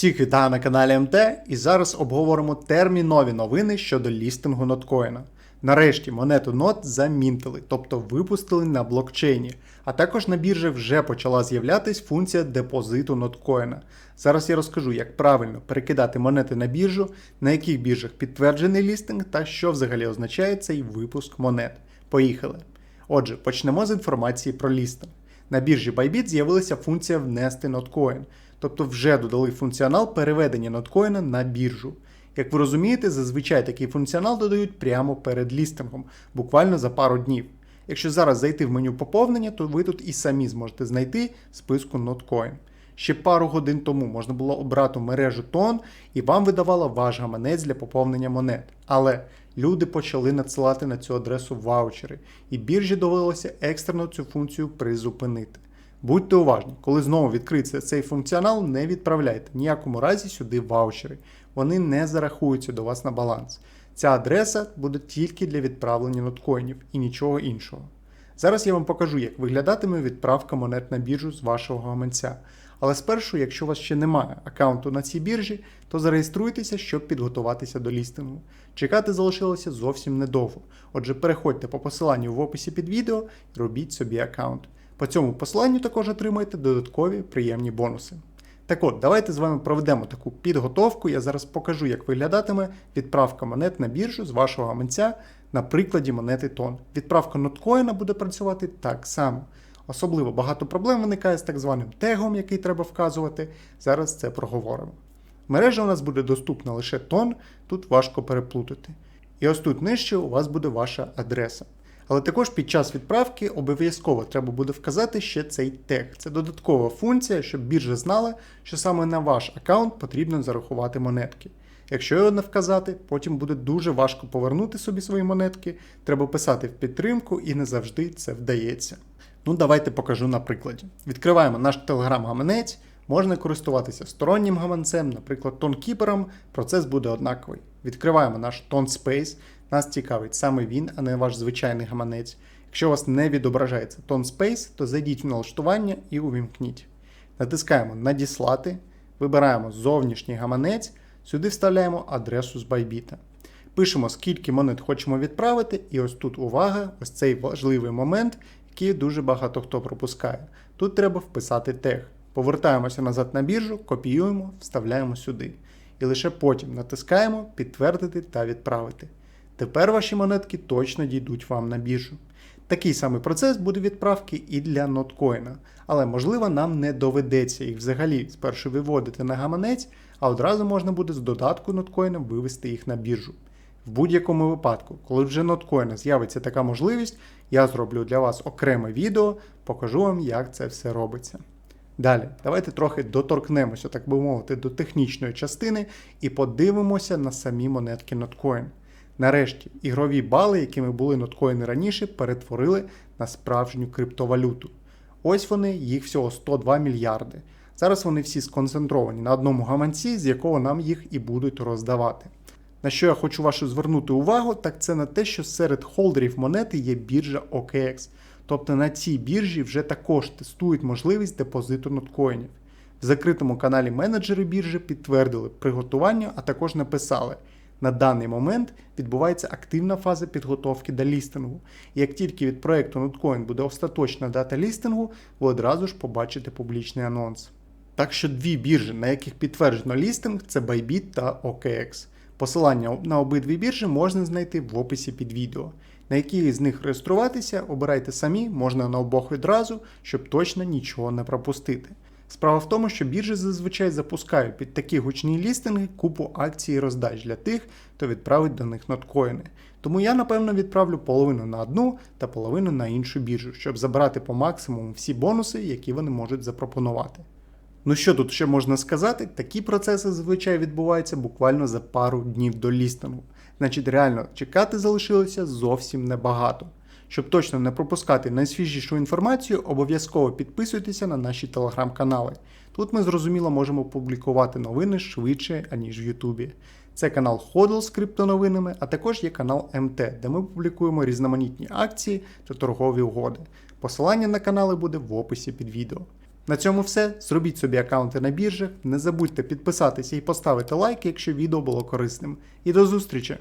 Всіх вітаю на каналі МТ і зараз обговоримо термінові новини щодо лістингу ноткоїна. Нарешті монету NOT замінтили, тобто випустили на блокчейні, а також на біржі вже почала з'являтись функція депозиту ноткоїна. Зараз я розкажу, як правильно перекидати монети на біржу, на яких біржах підтверджений лістинг та що взагалі означає цей випуск монет. Поїхали! Отже, почнемо з інформації про лістинг. На біржі Bybit з'явилася функція внести ноткоін, тобто вже додали функціонал переведення ноткоїна на біржу. Як ви розумієте, зазвичай такий функціонал додають прямо перед лістингом, буквально за пару днів. Якщо зараз зайти в меню поповнення, то ви тут і самі зможете знайти списку ноткоін. Ще пару годин тому можна було обрати мережу тон і вам видавала ваш гаманець для поповнення монет. Але люди почали надсилати на цю адресу ваучери, і біржі довелося екстрено цю функцію призупинити. Будьте уважні, коли знову відкриється цей функціонал, не відправляйте ніякому разі сюди ваучери. Вони не зарахуються до вас на баланс. Ця адреса буде тільки для відправлення ноткоїнів і нічого іншого. Зараз я вам покажу, як виглядатиме відправка монет на біржу з вашого гаманця. Але спершу, якщо у вас ще немає аккаунту на цій біржі, то зареєструйтеся, щоб підготуватися до лістингу. Чекати залишилося зовсім недовго. Отже, переходьте по посиланню в описі під відео і робіть собі аккаунт. По цьому посиланню також отримаєте додаткові приємні бонуси. Так от, давайте з вами проведемо таку підготовку. Я зараз покажу, як виглядатиме відправка монет на біржу з вашого гаманця на прикладі монети тон. Відправка ноткоїна буде працювати так само. Особливо багато проблем виникає з так званим тегом, який треба вказувати. Зараз це проговоримо. Мережа у нас буде доступна лише тон, тут важко переплутати. І ось тут нижче у вас буде ваша адреса. Але також під час відправки обов'язково треба буде вказати ще цей тег. Це додаткова функція, щоб біржа знала, що саме на ваш аккаунт потрібно зарахувати монетки. Якщо його не вказати, потім буде дуже важко повернути собі свої монетки, треба писати в підтримку і не завжди це вдається. Ну, давайте покажу на прикладі. Відкриваємо наш телеграм-гаманець, можна користуватися стороннім гаманцем, наприклад, тонкіпером, процес буде однаковий. Відкриваємо наш TonSpace, нас цікавить саме він, а не ваш звичайний гаманець. Якщо у вас не відображається TonSpace, то зайдіть в налаштування і увімкніть. Натискаємо Надіслати, вибираємо зовнішній гаманець, сюди вставляємо адресу з Bybit. Пишемо, скільки монет хочемо відправити, і ось тут увага, ось цей важливий момент, який дуже багато хто пропускає. Тут треба вписати тег. Повертаємося назад на біржу, копіюємо, вставляємо сюди. І лише потім натискаємо Підтвердити та відправити. Тепер ваші монетки точно дійдуть вам на біржу. Такий самий процес буде відправки і для ноткоїна, але можливо нам не доведеться їх взагалі спершу виводити на гаманець, а одразу можна буде з додатку ноткоїна вивести їх на біржу. В будь-якому випадку, коли вже ноткоїна з'явиться така можливість, я зроблю для вас окреме відео, покажу вам, як це все робиться. Далі, давайте трохи доторкнемося, так би мовити, до технічної частини і подивимося на самі монетки ноткоін. Нарешті, ігрові бали, якими були ноткоїни раніше, перетворили на справжню криптовалюту. Ось вони, їх всього 102 мільярди. Зараз вони всі сконцентровані на одному гаманці, з якого нам їх і будуть роздавати. На що я хочу вашу звернути увагу, так це на те, що серед холдерів монети є біржа OKX. Тобто на цій біржі вже також тестують можливість депозиту ноткоїнів. В закритому каналі менеджери біржі підтвердили приготування, а також написали. На даний момент відбувається активна фаза підготовки до лістингу. Як тільки від проекту Notcoin буде остаточна дата лістингу, ви одразу ж побачите публічний анонс. Так що дві біржі, на яких підтверджено лістинг, це Bybit та OKX. Посилання на обидві біржі можна знайти в описі під відео. На якій з них реєструватися, обирайте самі, можна на обох відразу, щоб точно нічого не пропустити. Справа в тому, що біржі зазвичай запускають під такі гучні лістинги купу акцій і роздач для тих, хто відправить до них ноткоїни. Тому я, напевно, відправлю половину на одну та половину на іншу біржу, щоб забрати по максимуму всі бонуси, які вони можуть запропонувати. Ну що тут ще можна сказати? Такі процеси зазвичай відбуваються буквально за пару днів до лістингу. Значить, реально чекати залишилося зовсім небагато. Щоб точно не пропускати найсвіжішу інформацію, обов'язково підписуйтеся на наші телеграм-канали. Тут ми зрозуміло можемо публікувати новини швидше, аніж в Ютубі. Це канал Hodl з криптоновинами, а також є канал МТ, де ми публікуємо різноманітні акції та торгові угоди. Посилання на канали буде в описі під відео. На цьому все. Зробіть собі аккаунти на біржах, не забудьте підписатися і поставити лайк, якщо відео було корисним. І до зустрічі!